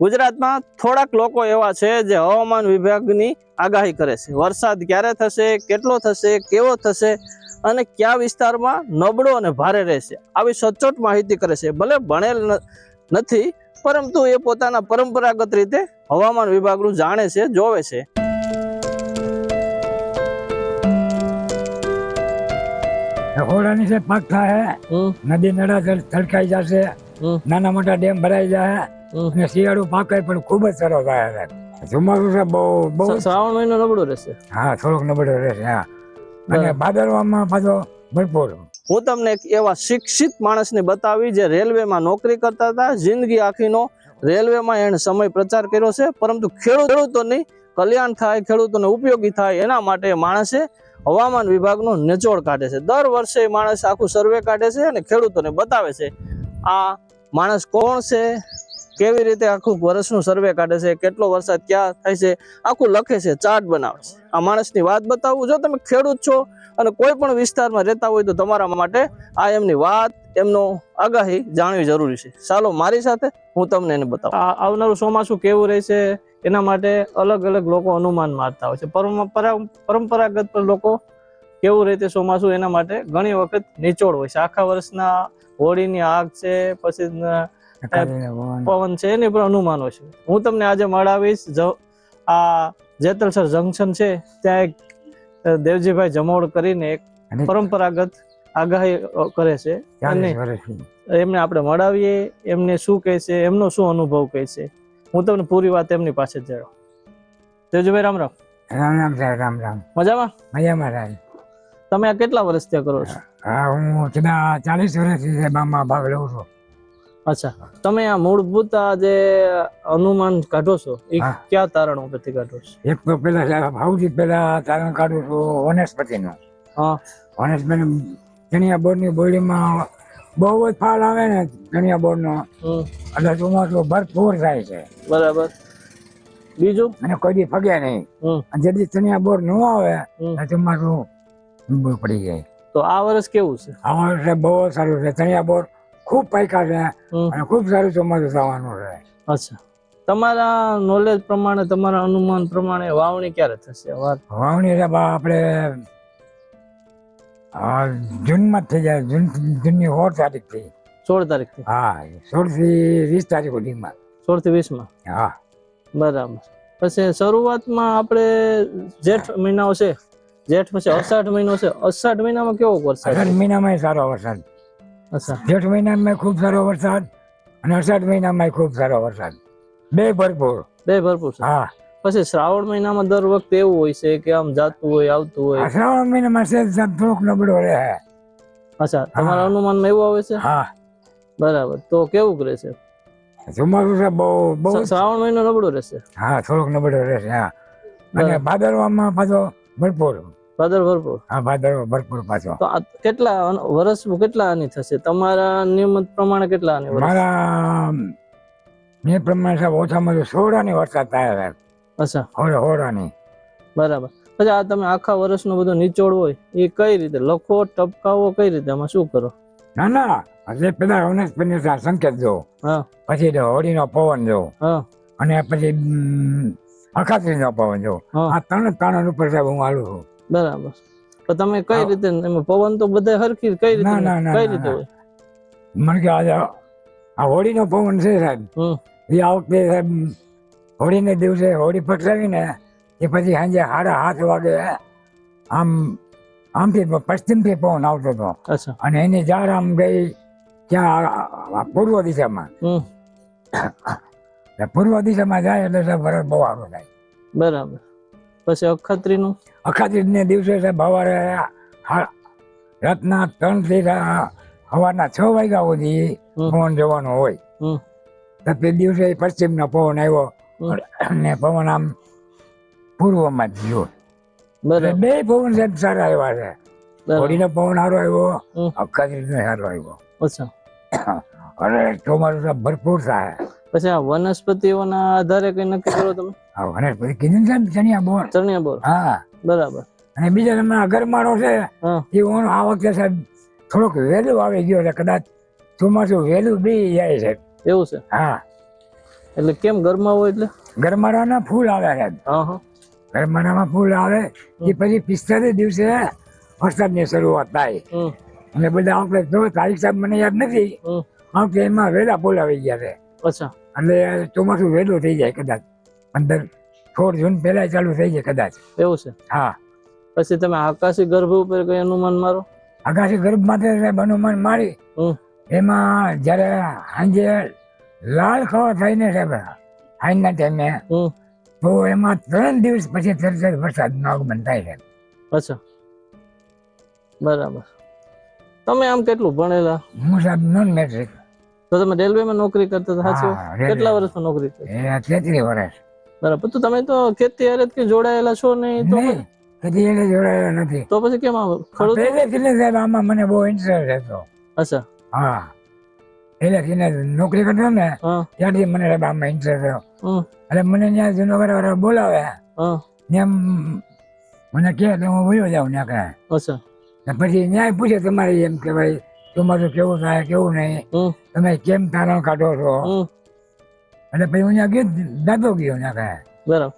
ગુજરાતમાં થોડાક લોકો એવા છે જે હવામાન વિભાગની આગાહી કરે છે. વરસાદ ક્યારે થશે કેટલો થશે કેવો થશે અને કયા વિસ્તારમાં નબળો અને ભારે રહેશે આવી સચોટ માહિતી કરે છે. ભલે ભણેલ નથી પરંતુ એ પોતાના પરંપરાગત રીતે હવામાન વિભાગનું જાણે છે જોવે છે. હોળાની છે પાક થાય નદી નડા તડકાઈ જશે નાના મોટા ડેમ ભરાઈ જાય શિયાળુ પાકે પણ ખૂબ જ સરસ થાય છે. ચોમાસું છે બહુ બહુ શ્રાવણ મહિનો નબળો રહેશે. હા થોડોક નબળો રહેશે હા. અને ભાદરવામાં પાછો ભરપૂર. હું તમને એક એવા શિક્ષિત માણસને બતાવી જે રેલવેમાં નોકરી કરતા હતા જિંદગી આખીનો રેલવેમાં એણે સમય પ્રચાર કર્યો છે પરંતુ ખેડૂત ખેડૂતોની કલ્યાણ થાય ખેડૂતોને ઉપયોગી થાય એના માટે માણસે હવામાન વિભાગનો નિચોડ કાઢે છે. દર વર્ષે માણસ આખું સર્વે કાઢે છે અને ખેડૂતોને બતાવે છે આ માણસ કોણ છે? કેવી રીતે આખું વર્ષનું સર્વે કાઢે છે, કેટલો વરસાદ ક્યાં થાય છે, આખું લખે છે ચાર્ટ બનાવે છે. આ માણસની વાત બતાવું, જો તમે ખેડૂત છો અને કોઈ પણ વિસ્તારમાં રહેતા હોય તો તમારા માટે આ એમની વાત, એમનો આગાહી જાણવી જરૂરી છે. ચાલો મારી સાથે હું તમને એને બતાવું. આવનારું ચોમાસું કેવું રહેશે, એના માટે અલગ અલગ લોકો અનુમાન મારતા હોય છે. પરંપરા પરંપરાગત પણ લોકો કેવું રીતે ચોમાસું એના માટે ઘણી વખત નિચોડ હોય છે. આખા વર્ષના હોળીની આગ છે, પછી પવન. છે એની પણ અનુમાનો છે. હું તમને આજે મળાવીશ આ જેતલસર જંકશન છે ત્યાં એક દેવજીભાઈ જમોડ કરીને એક પરંપરાગત આગાહી કરે છે. અને એમને આપણે મળાવીએ. એમને શું કહે છે એમનો શું અનુભવ કહે છે. હું તમને પૂરી વાત એમની પાસે જ દેવજીભાઈ રામ રામ. રામ રામ સાહેબ રામ રામ. મજામાં? મજામાં રામ. તમે આ કેટલા વર્ષ ત્યાં કરો છો? હા હું ચાલીસ વર્ષથી ભાગ લઉં છું. અચ્છા. તમે આ મૂળભૂત આ જે અનુમાન કાઢો છો એ હા. કયા તારણ ઉપરથી કાઢો છો? એક તો પેલા સાહેબ સૌથી પેલા તારણ કાઢું છું વનસ્પતિનું. હા. વનસ્પતિ ચણિયા બોર્ડની બોડીમાં બહુ જ ફાળ આવે ને ધનિયા બોર્ડનો હમ. એટલે ચોમાસું ભરપૂર થાય છે. બરાબર. બીજું? અને કોઈ દી ફગે નહીં. હમ. અને જેથી ચણિયા બોર ન આવે હમ. એટલે ચોમાસું પડી જાય. તો આ વર્ષ કેવું છે? આ વર્ષે બહુ સારું છે. ચણિયા બોર્ડ ખૂબ પાક્યા છે અને ખૂબ સારું ચોમાસું થવાનું છે. અચ્છા. તમારા નોલેજ પ્રમાણે તમારા અનુમાન પ્રમાણે વાવણી ક્યારે થશે? વાવણી આપણે જૂનમાં થઈ જાય. જૂન જૂનની સોળ તારીખથી સોળ તારીખ હા સોળથી વીસ તારીખ સુધીમાં. સોળથી વીસમાં હા. બરાબર. પછી શરૂઆતમાં આપણે જેઠ મહિનાઓ છે. જેઠ પછી અષાઢ મહિનો છે. અષાઢ મહિનામાં કેવો વરસાદ? અષાઢ મહિનામાં સારો વરસાદ. જેઠ મહિનામાં ખૂબ સારો વરસાદ અને અષાઢ મહિનામાં ખૂબ સારો વરસાદ. બે ભરપૂર. બે ભરપૂર હા. પછી શ્રાવણ મહિનામાં દર વખતે એવું હોય છે કે આમ જાતું હોય આવતું હોય. શ્રાવણ મહિનામાં સાહેબ થોડોક નબળો રહે. અચ્છા. તમારા. અનુમાનમાં એવું આવે છે? હા. બરાબર. તો કેવું કરે છે? ચોમાસું છે બહુ બહુ શ્રાવણ મહિનો નબળો રહેશે. હા થોડોક નબળો રહેશે હા. અને. ભાદરવામાં પાછો ભરપૂર. ભાદર ભરપૂર? હા ભાદર ભરપૂર પાછો. તો આ કેટલા વર્ષ કેટલા આની થશે? તમારા નિયમિત પ્રમાણે કેટલા આની વર્ષ મારા નિયમ પ્રમાણે સાહેબ ઓછામાં ઓછું સોળાની વરસાદ થાય સાહેબ. અચ્છા. હોળે હોળાની બરાબર. પછી આ તમે આખા વર્ષનો બધો નિચોડ હોય એ કઈ રીતે? લખો ટપકાવો કઈ રીતે? આમાં શું કરો? ના ના. એટલે પેલા વનસ્પતિ સંકેત જો હા. પછી હોળીનો પવન જો હા. અને પછી અખાત્રીનો પવન જો હા. આ ત્રણ ત્રણ ઉપર સાહેબ હું હાલું છું. બરાબર. તો તમે કઈ રીતે એમાં પવન તો બધે હરખી કઈ રીતે ના, ના, ના, કઈ રીતે. હોય? મને કે આજે આ હોળીનો પવન છે સાહેબ. એ આ વખતે સાહેબ હોળીને દિવસે હોળી ફટકાવીને એ પછી સાંજે સાડા સાત વાગે આમ આમથી પશ્ચિમથી પવન આવતો હતો. અને એની જાર આમ ગઈ આ પૂર્વ દિશામાં. પૂર્વ દિશામાં જાય એટલે બરાબર બહુ સારું થાય બરાબર. પછી અખત્રી નું અખાત્રીજને દિવસે સાહેબ સવારે રાતના ત્રણથી સવારના છ વાગ્યા સુધી પવન જવાનો હોય. તો તે દિવસે પશ્ચિમનો પવન આવ્યો ને પવન આમ પૂર્વમાં જ ગયો બે પવન સાહેબ સારા આવ્યા છે. હોળીનો પવન સારો આવ્યો હમ. અખાત્રીજનો સારો આવ્યો. અચ્છા. અરે ચોમાસું ભરપૂર થાય. પછી આ વનસ્પતિઓના આધારે કઈ નક્કી કરો તમે? હા અને પછી કીધું ને સાહેબ ચણિયા બોર. ચણિયા બોર. હા. બરાબર. અને બીજા તમે ગરમાળો છે એ ઓણ આ વખતે સાહેબ થોડોક વહેલું આવી ગયો છે કદાચ ચોમાસું વહેલું બી જાય છે. એવું છે? હા. એટલે કેમ ગરમા હોય એટલે? ગરમાળાના ફૂલ આવે સાહેબ. હા હા. ગરમારામાં ફૂલ આવે એ પછી પિસ્તાલીસ દિવસે વરસાદની શરૂઆત થાય. અને બધા આપણે જો તારીખ સાહેબ મને યાદ નથી આમ કે એમાં વહેલા ફૂલ આવી ગયા છે. અચ્છા. એટલે ચોમાસું વહેલું થઈ જાય કદાચ. પંદર સોળ જૂન પહેલા ચાલુ થઈ જાય કદાચ. એવું છે? હા. પછી તમે આકાશી ગર્ભ ઉપર કઈ અનુમાન મારો? આકાશી ગર્ભ માટે અનુમાન મારી. એમાં જ્યારે સાંજે લાલ ખવા ને સાહેબ સાંજના ટાઈમે તો એમાં ત્રણ દિવસ પછી તરત વરસાદનું આગમન થાય છે અચ્છા. બરાબર. તમે આમ કેટલું ભણેલા? હું સાહેબ નોન મેટ્રિક તો તમે રેલવેમાં નોકરી કરતા હતા સાચું. કેટલા વર્ષમાં નોકરી કરી? તેત્રીસ વર્ષ બરાબર. તો તમે તો ખેતી હારે કે જોડાયેલા છો નહીં તો કદી એને જોડાયેલા નથી. તો પછી કેમ ખેડૂત પહેલેથી ને સાહેબ આમાં મને બહુ ઇન્ટરેસ્ટ હતો. અચ્છા. હા. પહેલેથી નોકરી કરતો ને ત્યારથી મને સાહેબ આમાં ઇન્ટરેસ્ટ હતો એટલે મને ત્યાં જુનાગઢ વાળા બોલાવે એમ મને કહે તો હું વયો જાઉં ત્યાં અચ્છા. પછી ન્યાય પૂછે તમારે એમ કે ભાઈ તમારું કેવું થાય કેવું નહીં. તમે કેમ તારણ કાઢો છો? એટલે પછી હું ત્યાં ગયો દાદો ગયો ત્યાં કાંઈ. બરાબર.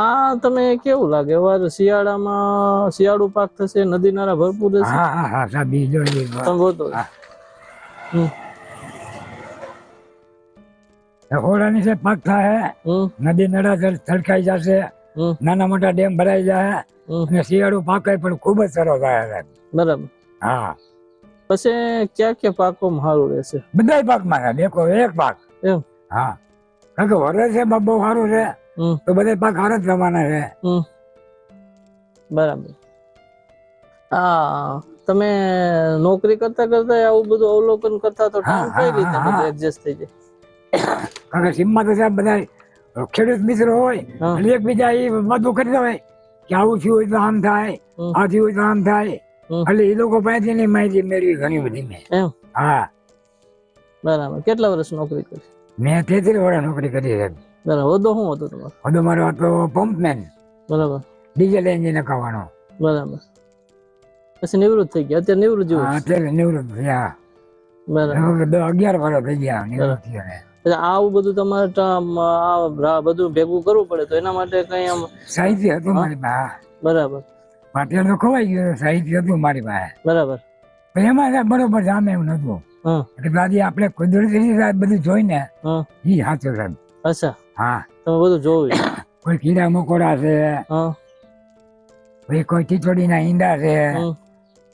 આ તમે કેવું લાગે? હવે શિયાળામાં શિયાળુ પાક થશે નદી નાળા ભરપૂર રહેશે હા હા હા સાહેબ બીજો તમે બોલતો હોળાની છે પાક થાય નદી નળા થડકાઈ જશે નાના મોટા ડેમ ભરાઈ જાય અને શિયાળુ પાક પણ ખૂબ જ સરસ આવે બરાબર. હા. પછી ક્યાં ક્યાં પાકોમાં સારું રહેશે? બધા પાકમાં સાહેબ એક એક પાક. એમ? હા. કારણ કે વરસ છે બહુ સારું છે. તો બધા પાક સારા જ થવાના છે. બરાબર. હા તમે નોકરી કરતા કરતા આવું બધું અવલોકન કરતા તો ટાઈમ કઈ રીતે બધું એડજસ્ટ થઈ જાય? કારણ કે સીમમાં તો સાહેબ બધા ખેડૂત મિત્રો હોય. એકબીજા એ બધું કરતા હોય કે આવું થયું હોય તો આમ થાય. આ થયું હોય તો આમ થાય. એટલે એ લોકો પાસેથી એની માહિતી મેળવી ઘણી બધી મેં. હા. બરાબર. કેટલા વર્ષ નોકરી કરી? મેં તેત્રીસ વર્ષ નોકરી કરી છે. બરાબર. હોદ્દો શું હતો તમારો? બધો મારો હતો પંપમેન. બરાબર. ડીઝલ એન્જિન નખાવાનો બરાબર. પછી નિવૃત્ત થઈ ગયા. અત્યારે નિવૃત્ત જેવું અત્યારે નિવૃત્ત થયા. બરાબર. અગિયાર વર્ષ થઈ ગયા નિવૃત્ત થયા આવું બધું તમારે બધું ભેગું કરવું પડે તો એના માટે કઈ આમ સાહિત્ય હતું મારી બરાબર. પાટિયા તો ખોવાઈ ગયો સાહિત્ય હતું મારી પાસે. બરાબર. એમાં બરોબર જામે એવું નતું એટલે દાદી આપણે કુદરતી રીતે બધું જોઈને હા. ઈ સાચું સાહેબ. અચ્છા. હા. તમે બધું જોયું. કોઈ કીડા મકોડા છે પછી કોઈ કોઈ ચીચોડીના ઈંડા છે.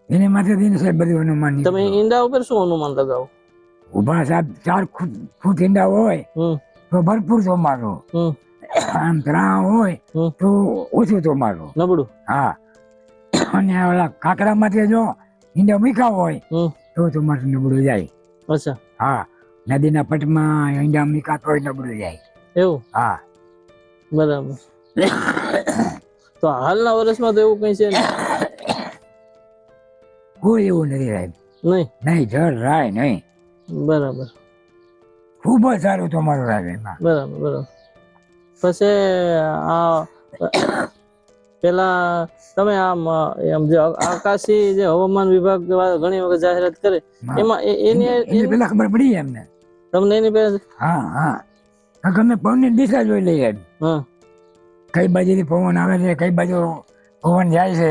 એને એની દિન સાહેબ બધું અનુમાન તમે ઈંડા ઉપર શું અનુમાન લગાવો? ઊભા સાહેબ ચાર ફૂટ ઈંડા હોય તો ભરપૂર ચોમારો. આમ ત્રણ હોય. તો ઓછું ચોમારો. નબળું. હા. અને ઓલા કાકડા માંથી જો ઈંડા મીખા હોય તો ચોમાસું નબળું જાય. અચ્છા. હા નદીના પટમાં ઈંડા મીખા તો નબળું જાય. એવું? હા. બરાબર. તો હાલના વર્ષમાં તો એવું કઈ છે કોઈ એવું નથી સાહેબ નહીં? નહીં જળ રાય નહીં. બરાબર. ખૂબ જ સારું તમારું રાય બરાબર બરાબર. પછી આ પેલા તમે આમ એમ જે આકાશી જે હવામાન વિભાગ ઘણી વખત જાહેરાત કરે એમાં એની એની- પેલા ખબર પડી એમને. તમને એની પેલા હા હા. તમે પવનની દિશા જોઈ લઈએ. હા. કઈ બાજુથી પવન આવે છે કઈ બાજુ પવન જાય છે.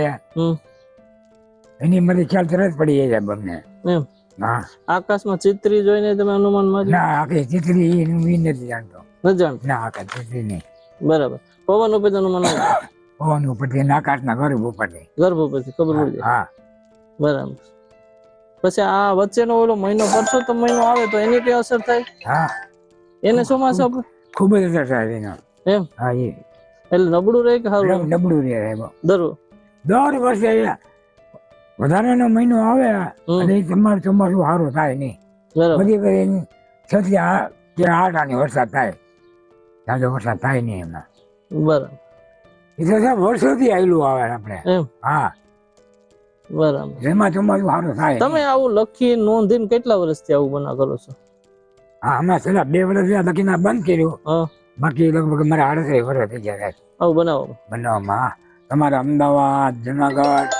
એની મને ખ્યાલ તરત પડી જાય અમને એમ. હા. આકાશમાં ચિત્રી જોઈને તમે અનુમાન માર્યું? ના આખી ચિત્રી નથી જાણતો. ન જાણતા? ના આકાશ ચિત્રી નહીં. બરાબર. પવન ઉપર અનુમાન પવન ઉપરથી આકાશના ગર્ભ ઉપરથી. ગર્ભ ઉપરથી ખબર પડી જાય. હા. બરાબર. પછી આ વચ્ચેનો ઓલો મહિનો પરસોત્તમ મહિનો આવે તો એની કઈ અસર થાય? હા. એને ચોમાસું આપણે ખૂબ જ અસર થાય એનો. એમ? હા એ. એટલે નબળું રહે કે સારું નબળું રહે સાહેબ દર દર વર્ષે વધારાનો મહિનો આવે. અને તમારે ચોમાસું સારું થાય નહીં. બધી કરીને છથી આઠ આની વરસાદ થાય. તાજો વરસાદ થાય નહીં એમાં. બરાબર. એ સાહેબ વર્ષોથી આવેલું આવે આપણે. એમ? હા. બરાબર. એમાં ચોમાસું સારું થાય. તમે આવું લખી નોંધીને કેટલા વર્ષથી આવું બના કરો છો? હા હમણાં છેલ્લા બે વર્ષ થયા લખીને બંધ કર્યું. બાકી લગભગ મારા આડત્રીસ વર્ષ થઈ ગયા સાહેબ આવું બનાવો. બનાવવામાં. તમારા અમદાવાદ જુનાગઢ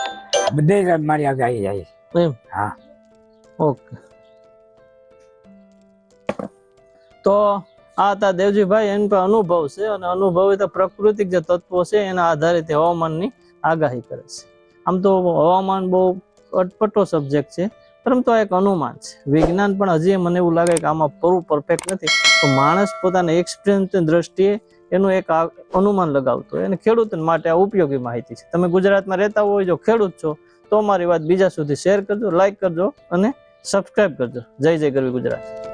બધે સાહેબ મારી આગળ આવી જાય એમ? હા. ઓકે. તો આ હતા દેવજીભાઈ એની પર અનુભવ છે અને અનુભવ એ તો પ્રકૃતિક જે તત્વો છે એના આધારિત હવામાનની આગાહી કરે છે. આમ તો હવામાન બહુ અટપટો સબ્જેક્ટ છે, પરંતુ આ એક અનુમાન છે. વિજ્ઞાન પણ હજી મને એવું લાગે કે આમાં પૂરું પરફેક્ટ નથી. તો માણસ પોતાના એક્સપિરિયન્સની દ્રષ્ટિએ એનું એક અનુમાન લગાવતો હોય. અને ખેડૂત માટે આ ઉપયોગી માહિતી છે. તમે ગુજરાતમાં રહેતા હોય, જો ખેડૂત છો, તો મારી વાત બીજા સુધી શેર કરજો લાઇક કરજો અને સબસ્ક્રાઇબ કરજો. જય જય ગરવી ગુજરાત.